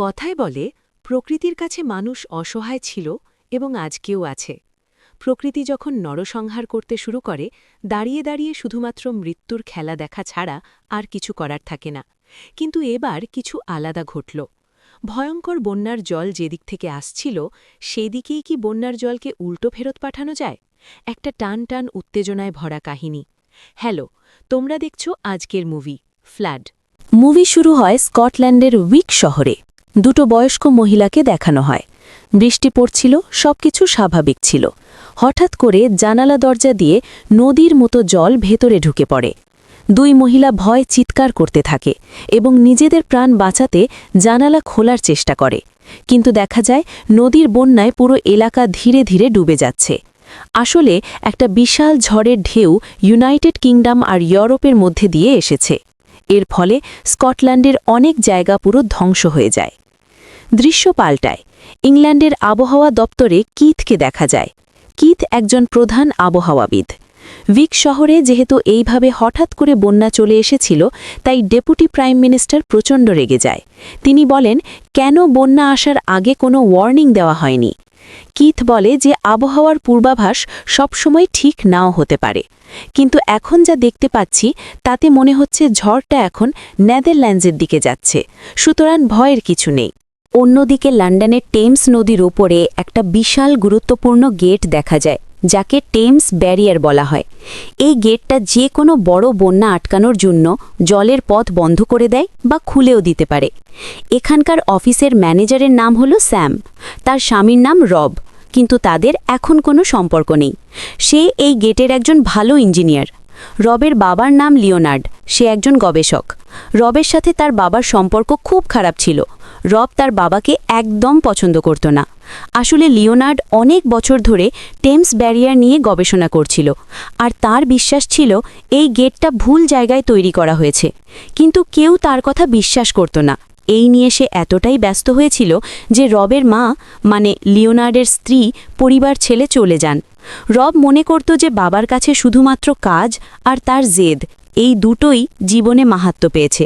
কথায় বলে, প্রকৃতির কাছে মানুষ অসহায় ছিল এবং আজকেও আছে। প্রকৃতি যখন নরসংহার করতে শুরু করে, দাঁড়িয়ে দাঁড়িয়ে শুধুমাত্র মৃত্যুর খেলা দেখা ছাড়া আর কিছু করার থাকে না। কিন্তু এবার কিছু আলাদা ঘটল। ভয়ঙ্কর বন্যার জল যেদিক থেকে আসছিল, সেদিকেই কি বন্যার জলকে উল্টো ফেরত পাঠানো যায়? একটা টান টান উত্তেজনায় ভরা কাহিনী। হ্যালো, তোমরা দেখছ আজকের মুভি ফ্ল্যাড মুভি শুরু হয় স্কটল্যান্ডের উইক শহরে। দুটো বয়স্ক মহিলাকে দেখানো হয়। বৃষ্টি পড়ছিল, সবকিছু স্বাভাবিক ছিল। হঠাৎ করে জানালা দরজা দিয়ে নদীর মতো জল ভেতরে ঢুকে পড়ে। দুই মহিলা ভয় চিৎকার করতে থাকে এবং নিজেদের প্রাণ বাঁচাতে জানালা খোলার চেষ্টা করে। কিন্তু দেখা যায়, নদীর বন্যায় পুরো এলাকা ধীরে ধীরে ডুবে যাচ্ছে। আসলে একটা বিশাল ঝড়ের ঢেউ ইউনাইটেড কিংডম আর ইউরোপের মধ্যে দিয়ে এসেছে। এর ফলে স্কটল্যান্ডের অনেক জায়গা পুরো ধ্বংস হয়ে যায়। দৃশ্য পাল্টায়। ইংল্যান্ডের আবহাওয়া দপ্তরে কিথকে দেখা যায়। কিথ একজন প্রধান আবহাওয়াবিদ। উইক শহরে যেহেতু এইভাবে হঠাৎ করে বন্যা চলে এসেছিল, তাই ডেপুটি প্রাইম মিনিস্টার প্রচণ্ড রেগে যায়। তিনি বলেন, কেন বন্যা আসার আগে কোনো ওয়ার্নিং দেওয়া হয়নি? কিথ বলে যে আবহাওয়ার পূর্বাভাস সবসময় ঠিক নাও হতে পারে। কিন্তু এখন যা দেখতে পাচ্ছি, তাতে মনে হচ্ছে ঝড়টা এখন নেদারল্যান্ডসের দিকে যাচ্ছে। সুতরাং ভয়ের কিছু নেই। অন্যদিকে লন্ডনের টেমস নদীর ওপরে একটা বিশাল গুরুত্বপূর্ণ গেট দেখা যায়। যাকে টেমস ব্যারিয়ার বলা হয়। এই গেটটা যে কোনো বড় বন্যা আটকানোর জন্য জলের পথ বন্ধ করে দেয় বা খুলেও দিতে পারে। এখানকার অফিসের ম্যানেজারের নাম হলো স্যাম। তার স্বামীর নাম রব, কিন্তু তাদের এখন কোনো সম্পর্ক নেই। সে এই গেটের একজন ভালো ইঞ্জিনিয়ার। রবের বাবার নাম লিওনার্ড, সে একজন গবেষক। রবের সাথে তার বাবার সম্পর্ক খুব খারাপ ছিল। রব তার বাবাকে একদম পছন্দ করত না। আসলে লিওনার্ড অনেক বছর ধরে টেমস ব্যারিয়ার নিয়ে গবেষণা করছিল, আর তার বিশ্বাস ছিল এই গেটটা ভুল জায়গায় তৈরি করা হয়েছে। কিন্তু কেউ তার কথা বিশ্বাস করত না। এই নিয়ে সে এতটাই ব্যস্ত হয়েছিল যে রবের মা মানে লিওনার্ডের স্ত্রী, পরিবার ছেলে চলে যান। রব মনে করত যে বাবার কাছে শুধুমাত্র কাজ আর তার জেদ, এই দুটোই জীবনে মাহাত্ম পেয়েছে।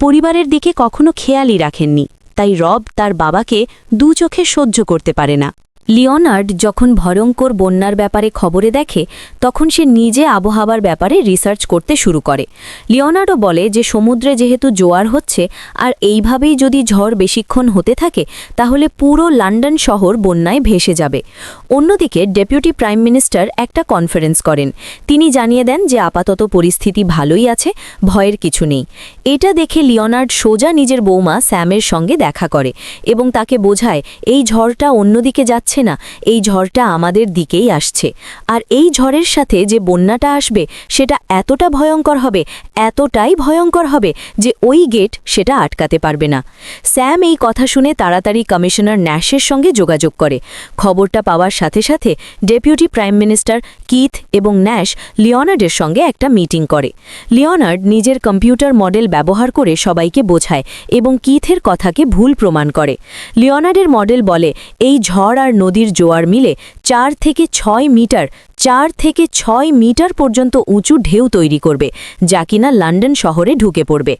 পরিবারের দিকে কখনো খেয়ালই রাখেননি। তাই রব তার বাবাকে দু চোখে সহ্য করতে পারে না। লিওনার্ড যখন ভয়ঙ্কর বন্যার ব্যাপারে খবরে দেখে, তখন সে নিজে আবহাওয়ার ব্যাপারে রিসার্চ করতে শুরু করে। লিওনার্ডও বলে যে, সমুদ্রে যেহেতু জোয়ার হচ্ছে, আর এইভাবেই যদি ঝড় বেশিক্ষণ হতে থাকে, তাহলে পুরো লন্ডন শহর বন্যায় ভেসে যাবে। অন্যদিকে, ডেপুটি প্রাইম মিনিস্টার একটা কনফারেন্স করেন। তিনি জানিয়ে দেন যে, আপাতত পরিস্থিতি ভালোই আছে, ভয়ের কিছু নেই। এটা দেখে লিওনার্ড সোজা নিজের বৌমা স্যামের সঙ্গে দেখা করে এবং তাকে বোঝায়, এই ঝড়টা অন্যদিকে যাচ্ছে না, এই ঝড়টা আমাদের দিকেই আসছে। আর এই ঝড়ের সাথে যে বন্যাটা আসবে, সেটা এতটা ভয়ঙ্কর হবে, এতটাই ভয়ঙ্কর হবে যে ওই গেট সেটা আটকাতে পারবে না। স্যাম এই কথা শুনে তাড়াতাড়ি কমিশনার ন্যাশের সঙ্গে যোগাযোগ করে। খবরটা পাওয়ার সাথে সাথে ডেপুটি প্রাইম মিনিস্টার কিথ এবং ন্যাশ লিওনার্ডের সঙ্গে একটা মিটিং করে। লিওনার্ড নিজের কম্পিউটার মডেল ব্যবহার করে সবাইকে বোঝায় এবং কিথের কথাকে ভুল প্রমাণ করে। লিওনার্ডের মডেল বলে, এই ঝড় আর নদীর জোয়ার মিলে চার থেকে ছয় মিটার, চার থেকে ছয় মিটার পর্যন্ত উঁচু ঢেউ তৈরি করবে, যা কিনা লন্ডন শহরে ঢুকে পড়বে।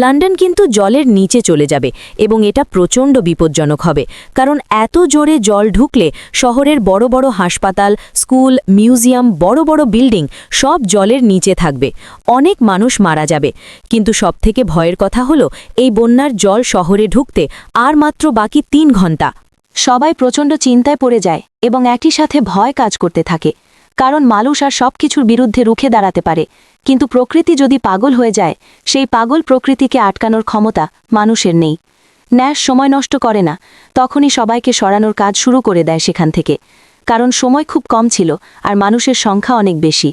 লন্ডন কিন্তু জলের নিচে চলে যাবে এবং এটা প্রচণ্ড বিপজ্জনক হবে, কারণ এত জোরে জল ঢুকলে শহরের বড় বড় হাসপাতাল, স্কুল, মিউজিয়াম, বড় বড় বিল্ডিং সব জলের নিচে থাকবে। অনেক মানুষ মারা যাবে। কিন্তু সবথেকে ভয়ের কথা হলো, এই বন্যার জল শহরে ঢুকতে আর মাত্র বাকি তিন ঘণ্টা। সবাই প্রচণ্ড চিন্তায় পড়ে যায় এবং একই সাথে ভয় কাজ করতে থাকে। কারণ মানুষ আর সব কিছুর বিরুদ্ধে রুখে দাঁড়াতে পারে। কিন্তু প্রকৃতি যদি পাগল হয়ে যায়, সেই পাগল প্রকৃতিকে আটকানোর ক্ষমতা মানুষের নেই। ন্যাশ সময় নষ্ট করে না, তখনই সবাইকে সরানোর কাজ শুরু করে দেয় সেখান থেকে। কারণ সময় খুব কম ছিল আর মানুষের সংখ্যা অনেক বেশি।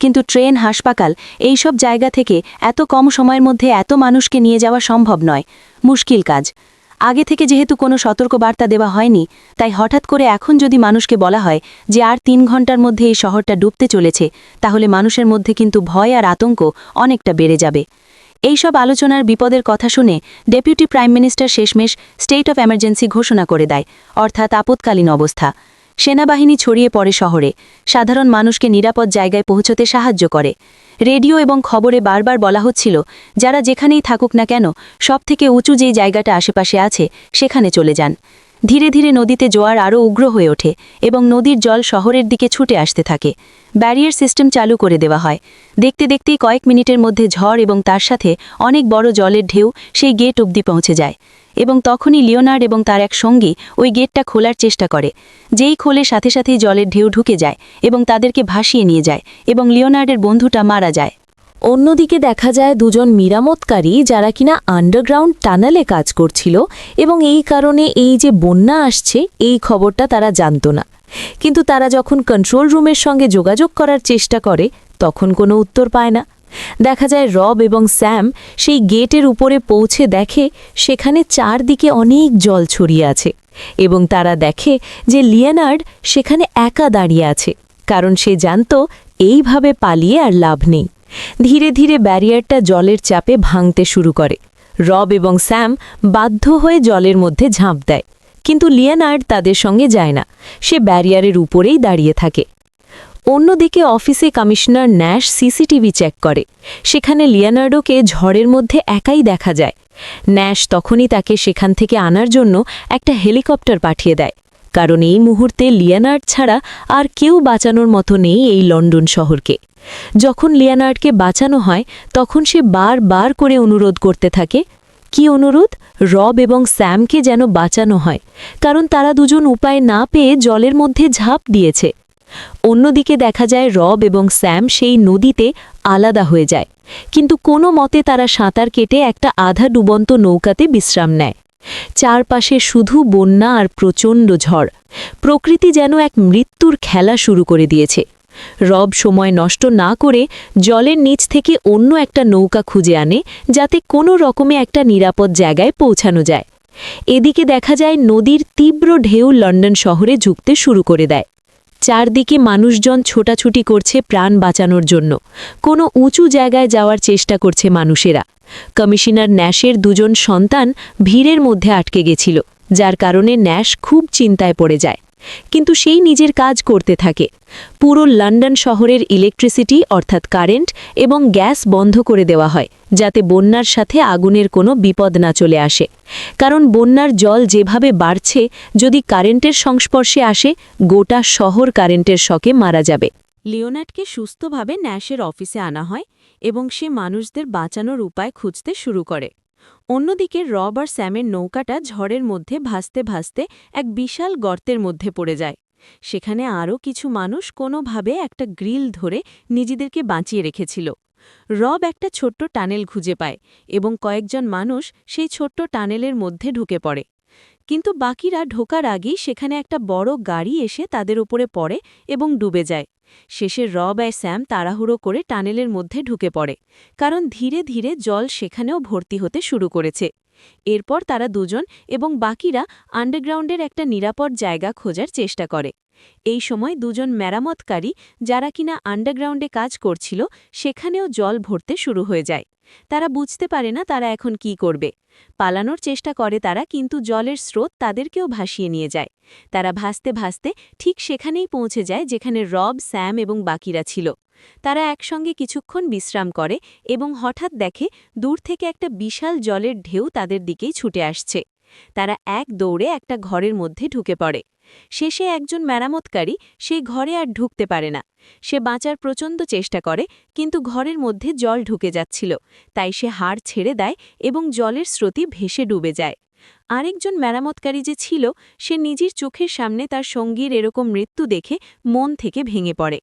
কিন্তু ট্রেন, হাসপাতাল এইসব জায়গা থেকে এত কম সময়ের মধ্যে এত মানুষকে নিয়ে যাওয়া সম্ভব নয়। মুশকিল কাজ। আগে থেকে যেহেতু কোনো সতর্কবার্তা দেওয়া হয়নি, তাই হঠাৎ করে এখন যদি মানুষকে বলা হয় যে আর তিন ঘণ্টার মধ্যে এই শহরটা ডুবতে চলেছে, তাহলে মানুষের মধ্যে কিন্তু ভয় আর আতঙ্ক অনেকটা বেড়ে যাবে। এইসব আলোচনার বিপদের কথা শুনে ডেপুটি প্রাইম মিনিস্টার শেষমেশ স্টেট অফ এমার্জেন্সি ঘোষণা করে দেয়, অর্থাৎ আপৎকালীন অবস্থা। সেনাবাহিনী ছড়িয়ে পড়ে শহরে। সাধারণ মানুষকে নিরাপদ জায়গায় পৌঁছতে সাহায্য করে। রেডিও এবং খবরে বারবার বলা হচ্ছিল, যারা যেখানেই থাকুক না কেন সব থেকে উঁচু যেই জায়গাটা আশেপাশে আছে, সেখানে চলে যান। ধীরে ধীরে নদীতে জোয়ার আরও উগ্র হয়ে ওঠে এবং নদীর জল শহরের দিকে ছুটে আসতে থাকে। ব্যারিয়ার সিস্টেম চালু করে দেওয়া হয়। দেখতে দেখতেই কয়েক মিনিটের মধ্যে ঝড় এবং তার সাথে অনেক বড় জলের ঢেউ সেই গেট অবধি পৌঁছে যায় এবং তখনই লিওনার্ড এবং তার এক সঙ্গী ওই গেটটা খোলার চেষ্টা করে। যেই খোলে সাথে সাথেই জলের ঢেউ ঢুকে যায় এবং তাদেরকে ভাসিয়ে নিয়ে যায় এবং লিওনার্ডের বন্ধুটা মারা যায়। অন্যদিকে দেখা যায় দুজন মেরামতকারী যারা কিনা আন্ডারগ্রাউন্ড টানেলে কাজ করছিল এবং এই কারণে এই যে বন্যা আসছে, এই খবরটা তারা জানত না। কিন্তু তারা যখন কন্ট্রোল রুমের সঙ্গে যোগাযোগ করার চেষ্টা করে, তখন কোনো উত্তর পায় না। দেখা যায় রব এবং স্যাম সেই গেটের উপরে পৌঁছে দেখে সেখানে চারদিকে অনেক জল ছড়িয়ে আছে এবং তারা দেখে যে লিয়েনার্ড সেখানে একা দাঁড়িয়ে আছে, কারণ সে জানত এইভাবে পালিয়ে আর লাভ নেই। ধীরে ধীরে ব্যারিয়ারটা জলের চাপে ভাঙতে শুরু করে। রব এবং স্যাম বাধ্য হয়ে জলের মধ্যে ঝাঁপ দেয়, কিন্তু লিয়ানার্ড তাদের সঙ্গে যায় না। সে ব্যারিয়ারের উপরেই দাঁড়িয়ে থাকে। অন্যদিকে অফিসে কমিশনার ন্যাশ সিসিটিভি চেক করে। সেখানে লিয়ানার্ডোকে ঝড়ের মধ্যে একাই দেখা যায়। ন্যাশ তখনই তাকে সেখান থেকে আনার জন্য একটা হেলিকপ্টার পাঠিয়ে দেয়। কারণ এই মুহূর্তে লিয়ানার্ড ছাড়া আর কেউ বাঁচানোর মতো নেই এই লন্ডন শহরকে। যখন লিয়ানার্ডকে বাঁচানো হয়, তখন সে বারবার করে অনুরোধ করতে থাকে, কি অনুরোধ? রব এবং স্যামকে যেন বাঁচানো হয়, কারণ তারা দুজন উপায় না পেয়ে জলের মধ্যে ঝাঁপ দিয়েছে। অন্যদিকে দেখা যায়, রব এবং স্যাম সেই নদীতে আলাদা হয়ে যায়, কিন্তু কোনো মতে তারা সাঁতার কেটে একটা আধা ডুবন্ত নৌকাতে বিশ্রাম নেয়। চারপাশে শুধু বন্যা আর প্রচণ্ড ঝড়। প্রকৃতি যেন এক মৃত্যুর খেলা শুরু করে দিয়েছে। রব সময় নষ্ট না করে জলের নিচ থেকে অন্য একটা নৌকা খুঁজে আনে, যাতে কোনো রকমে একটা নিরাপদ জায়গায় পৌঁছানো যায়। এদিকে দেখা যায় নদীর তীব্র ঢেউ লন্ডন শহরে ঝুঁকতে শুরু করে দেয়। চারদিকে মানুষজন ছোটাছুটি করছে প্রাণ বাঁচানোর জন্য। কোনো উঁচু জায়গায় যাওয়ার চেষ্টা করছে মানুষেরা। কমিশনার ন্যাশের দুজন সন্তান ভিড়ের মধ্যে আটকে গেছিল, যার কারণে ন্যাশ খুব চিন্তায় পড়ে যায়। কিন্তু সেই নিজের কাজ করতে থাকে। পুরো লন্ডন শহরের ইলেকট্রিসিটি, অর্থাৎ কারেন্ট এবং গ্যাস বন্ধ করে দেওয়া হয়, যাতে বন্যার সাথে আগুনের কোনো বিপদ না চলে আসে। কারণ বন্যার জল যেভাবে বাড়ছে, যদি কারেন্টের সংস্পর্শে আসে, গোটা শহর কারেন্টের শকে মারা যাবে। লিওনার্ডকে সুস্থভাবে ন্যাশের অফিসে আনা হয়। এবং সে মানুষদের বাঁচানোর উপায় খুঁজতে শুরু করে। অন্যদিকে রব আর স্যামের নৌকাটা ঝড়ের মধ্যে ভাসতে ভাসতে এক বিশাল গর্তের মধ্যে পড়ে যায়। সেখানে আরও কিছু মানুষ কোনোভাবে একটা গ্রিল ধরে নিজেদেরকে বাঁচিয়ে রেখেছিল। রব একটা ছোট্ট টানেল খুঁজে পায় এবং কয়েকজন মানুষ সেই ছোট্ট টানেলের মধ্যে ঢুকে পড়ে। কিন্তু বাকিরা ঢোকার আগেই সেখানে একটা বড় গাড়ি এসে তাদের উপরে পড়ে এবং ডুবে যায়। শেষে রব আর স্যাম তাড়াহুড়ো করে টানেলের মধ্যে ঢুকে পড়ে, কারণ ধীরে ধীরে জল সেখানেও ভর্তি হতে শুরু করেছে। এরপর তারা দুজন এবং বাকিরা আন্ডারগ্রাউন্ডের একটা নিরাপদ জায়গা খোঁজার চেষ্টা করে। এই সময় দুজন মেরামতকারী, যারা কিনা আন্ডারগ্রাউন্ডে কাজ করছিল, সেখানেও জল ভরতে শুরু হয়ে যায়। তারা বুঝতে পারে না তারা এখন কি করবে। পালানোর চেষ্টা করে তারা, কিন্তু জলের স্রোত তাদেরকেও ভাসিয়ে নিয়ে যায়। তারা ভাসতে ভাসতে ঠিক সেখানেই পৌঁছে যায়, যেখানে রব, স্যাম এবং বাকিরা ছিল। তারা একসঙ্গে কিছুক্ষণ বিশ্রাম করে এবং হঠাৎ দেখে দূর থেকে একটা বিশাল জলের ঢেউ তাদের দিকেই ছুটে আসছে। তারা এক দৌড়ে একটা ঘরের মধ্যে ঢুকে পড়ে। শেষে একজন মেরামতকারী সেই ঘরে আর ঢুকতে পারে না। সে বাঁচার প্রচণ্ড চেষ্টা করে, কিন্তু ঘরের মধ্যে জল ঢুকে যাচ্ছিল। তাই সে হাড় ছেড়ে দেয় এবং জলের স্রোতি ভেসে ডুবে যায়। আরেকজন মেরামতকারী যে ছিল, সে নিজের চোখের সামনে তার সঙ্গীর এরকম মৃত্যু দেখে মন থেকে ভেঙে পড়ে।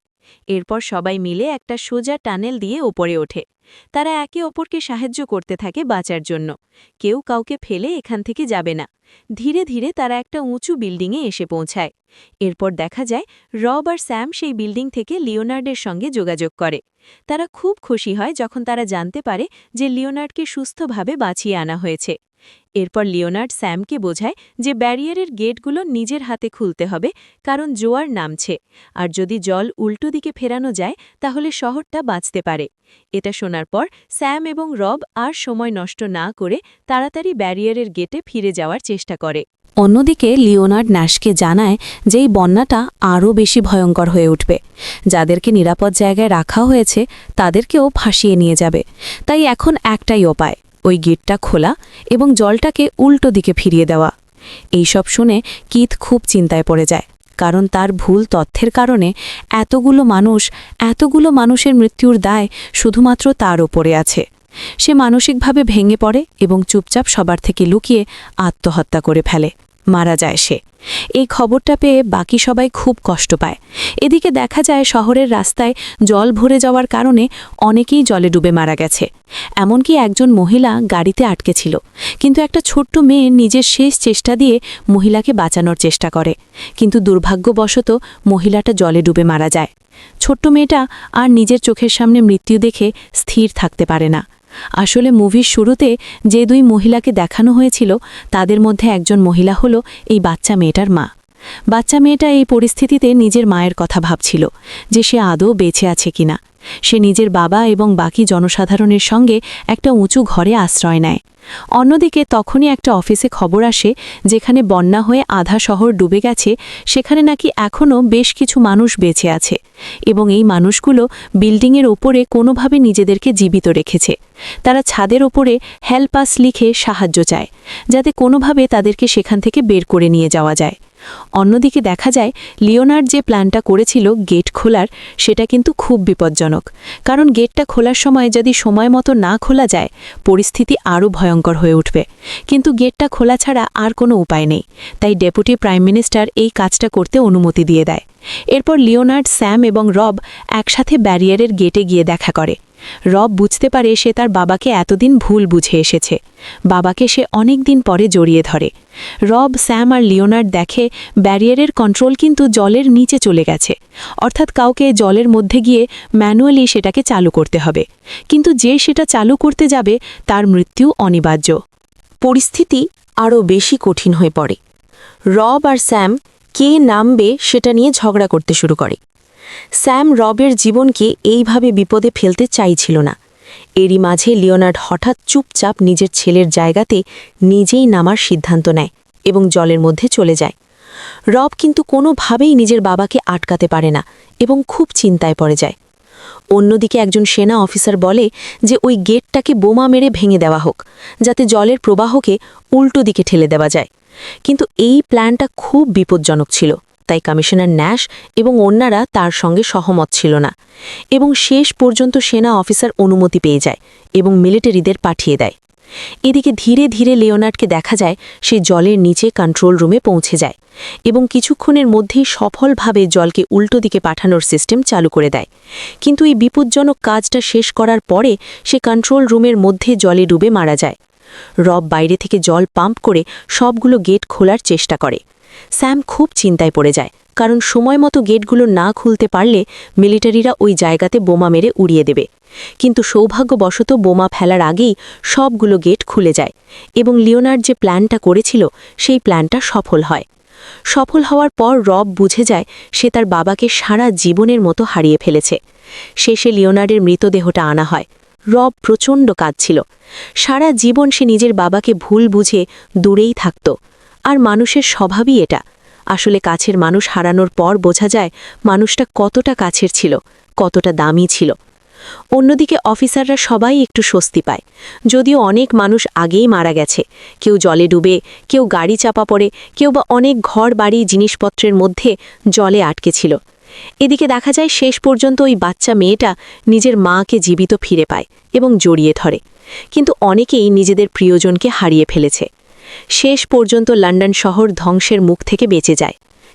এরপর সবাই মিলে একটা সোজা টানেল দিয়ে ওপরে ওঠে। তারা একে অপরকে সাহায্য করতে থাকে বাঁচার জন্য। কেউ কাউকে ফেলে এখান থেকে যাবে না। ধীরে ধীরে তারা একটা উঁচু বিল্ডিংয়ে এসে পৌঁছায়। এরপর দেখা যায়, রব আর স্যাম সেই বিল্ডিং থেকে লিওনার্ডের সঙ্গে যোগাযোগ করে। তারা খুব খুশি হয় যখন তারা জানতে পারে যে লিওনার্ডকে সুস্থভাবে বাঁচিয়ে আনা হয়েছে। এরপর লিওনার্ড স্যামকে বোঝায় যে ব্যারিয়ারের গেটগুলো নিজের হাতে খুলতে হবে, কারণ জোয়ার নামছে, আর যদি জল উল্টো দিকে ফেরানো যায়, তাহলে শহরটা বাঁচতে পারে। এটা শোনার পর স্যাম এবং রব আর সময় নষ্ট না করে তাড়াতাড়ি ব্যারিয়ারের গেটে ফিরে যাওয়ার চেষ্টা করে। অন্যদিকে লিওনার্ড ন্যাশকে জানায় যে এই বন্যাটা আরও বেশি ভয়ঙ্কর হয়ে উঠবে। যাদেরকে নিরাপদ জায়গায় রাখা হয়েছে, তাদেরকেও ফাঁসিয়ে নিয়ে যাবে। তাই এখন একটাই উপায় ওই গেটটা খোলা এবং জলটাকে উল্টো দিকে ফিরিয়ে দেওয়া। এইসব শুনে কিত খুব চিন্তায় পড়ে যায়, কারণ তার ভুল তথ্যের কারণে এতগুলো মানুষ, এতগুলো মানুষের মৃত্যুর দায় শুধুমাত্র তার ওপরে আছে। সে মানসিকভাবে ভেঙে পড়ে এবং চুপচাপ সবার থেকে লুকিয়ে আত্মহত্যা করে ফেলে। মারা যায় সে। এই খবরটা পেয়ে বাকি সবাই খুব কষ্ট পায়। এদিকে দেখা যায় শহরের রাস্তায় জল ভরে যাওয়ার কারণে অনেকেই জলে ডুবে মারা গেছে। এমনকি একজন মহিলা গাড়িতে আটকে ছিল। কিন্তু একটা ছোট্ট মেয়ে নিজের শেষ চেষ্টা দিয়ে মহিলাকে বাঁচানোর চেষ্টা করে। কিন্তু দুর্ভাগ্যবশত মহিলাটা জলে ডুবে মারা যায়। ছোট্ট মেয়েটা আর নিজের চোখের সামনে মৃত্যু দেখে স্থির থাকতে পারে না। আসলে মুভির শুরুতে যে দুই মহিলাকে দেখানো হয়েছিল, তাদের মধ্যে একজন মহিলা হল এই বাচ্চা মেয়েটার মা। বাচ্চা মেয়েটা এই পরিস্থিতিতে নিজের মায়ের কথা ভাবছিল, যে সে আদৌ বেঁচে আছে কিনা সে নিজের বাবা এবং বাকি জনসাধারণের সঙ্গে একটা উঁচু ঘরে আশ্রয় নেয়। অন্যদিকে তখনই একটা অফিসে খবর আসে, যেখানে বন্যা হয়ে আধা শহর ডুবে গেছে, সেখানে নাকি এখনও বেশ কিছু মানুষ বেঁচে আছে এবং এই মানুষগুলো বিল্ডিংয়ের ওপরে কোনোভাবে নিজেদেরকে জীবিত রেখেছে। তারা ছাদের ওপরে হেল্পাস লিখে সাহায্য চায়, যাতে কোনোভাবে তাদেরকে সেখান থেকে বের করে নিয়ে যাওয়া যায়। অন্যদিকে দেখা যায়, লিওনার্ড যে প্ল্যানটা করেছিল গেট খোলার, সেটা কিন্তু খুব বিপজ্জনক। কারণ গেটটা খোলার সময় যদি সময় মতো না খোলা যায়, পরিস্থিতি আরও ভয়ঙ্কর হয়ে উঠবে। কিন্তু গেটটা খোলা ছাড়া আর কোনো উপায় নেই। তাই ডেপুটি প্রাইম মিনিস্টার এই কাজটা করতে অনুমতি দিয়ে দেয়। এরপর লিওনার্ড, স্যাম এবং রব একসাথে ব্যারিয়ারের গেটে গিয়ে দেখা করে। রব বুঝতে পারে সে তার বাবাকে এতদিন ভুল বুঝে এসেছে। বাবাকে সে অনেক দিন পরে জড়িয়ে ধরে। রব, স্যাম আর লিওনার্ড দেখে ব্যারিয়ারের কন্ট্রোল কিন্তু জলের নিচে চলে গেছে। অর্থাৎ কাউকে জলের মধ্যে গিয়ে ম্যানুয়ালি সেটাকে চালু করতে হবে। কিন্তু যে সেটা চালু করতে যাবে, তার মৃত্যু অনিবার্য। পরিস্থিতি আরও বেশি কঠিন হয়ে পড়ে। রব আর স্যাম কে নামবে সেটা নিয়ে ঝগড়া করতে শুরু করে। স্যাম রবের জীবনকে এইভাবে বিপদে ফেলতে চাইছিল না। এরই মাঝে লিওনার্ড হঠাৎ চুপচাপ নিজের ছেলের জায়গাতে নিজেই নামার সিদ্ধান্ত নেয় এবং জলের মধ্যে চলে যায়। রব কিন্তু কোনোভাবেই নিজের বাবাকে আটকাতে পারে না এবং খুব চিন্তায় পড়ে যায়। অন্যদিকে একজন সেনা অফিসার বলে যে ওই গেটটাকে বোমা মেরে ভেঙে দেওয়া হোক, যাতে জলের প্রবাহকে উল্টো দিকে ঠেলে দেওয়া যায়। কিন্তু এই প্ল্যানটা খুব বিপজ্জনক ছিল। তাই কমিশনার ন্যাশ এবং অন্যরা তার সঙ্গে সহমত ছিল না এবং শেষ পর্যন্ত সেনা অফিসার অনুমতি পেয়ে যায় এবং মিলিটারিদের পাঠিয়ে দেয়। এদিকে ধীরে ধীরে লিওনার্ডকে দেখা যায় সে জলের নিচে কন্ট্রোল রুমে পৌঁছে যায় এবং কিছুক্ষণের মধ্যেই সফলভাবে জলকে উল্টো দিকে পাঠানোর সিস্টেম চালু করে দেয়। কিন্তু এই বিপজ্জনক কাজটা শেষ করার পরে সে কন্ট্রোল রুমের মধ্যে জলে ডুবে মারা যায়। রব বাইরে থেকে জল পাম্প করে সবগুলো গেট খোলার চেষ্টা করে। স্যাম খুব চিন্তায় পড়ে যায়, কারণ সময় মতো গেটগুলো না খুলতে পারলে মিলিটারিরা ওই জায়গাতে বোমা মেরে উড়িয়ে দেবে। কিন্তু সৌভাগ্যবশত বোমা ফেলার আগেই সবগুলো গেট খুলে যায় এবং লিওনার্ড যে প্ল্যানটা করেছিল, সেই প্ল্যানটা সফল হয়। সফল হওয়ার পর রব বুঝে যায় সে তার বাবাকে সারা জীবনের মতো হারিয়ে ফেলেছে। শেষে লিওনার্ডের মৃতদেহটা আনা হয়। রব প্রচণ্ড কাঁদছিল। সারা জীবন সে নিজের বাবাকে ভুল বুঝে দূরেই থাকত। আর মানুষের স্বভাবই এটা। আসলে কাছের মানুষ হারানোর পর বোঝা যায় মানুষটা কতটা কাছের ছিল, কতটা দামি ছিল। অন্যদিকে অফিসাররা সবাই একটু স্বস্তি পায়। যদিও অনেক মানুষ আগেই মারা গেছে। কেউ জলে ডুবে, কেউ গাড়ি চাপা পড়ে, কেউ বা অনেক ঘর, বাড়ি, জিনিসপত্রের মধ্যে জলে আটকে ছিল। এদিকে দেখা যায় শেষ পর্যন্ত ওই বাচ্চা মেয়েটা নিজের মাকে জীবিত ফিরে পায় এবং জড়িয়ে ধরে। কিন্তু অনেকেই নিজেদের প্রিয়জনকে হারিয়ে ফেলেছে। শেষ পর্যন্ত লন্ডন শহর ধ্বংসের মুখ থেকে বেঁচে যায়।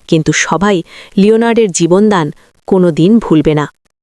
কিন্তু সবাই লিওনার্ডের জীবনদান কোনো দিন ভুলবে না।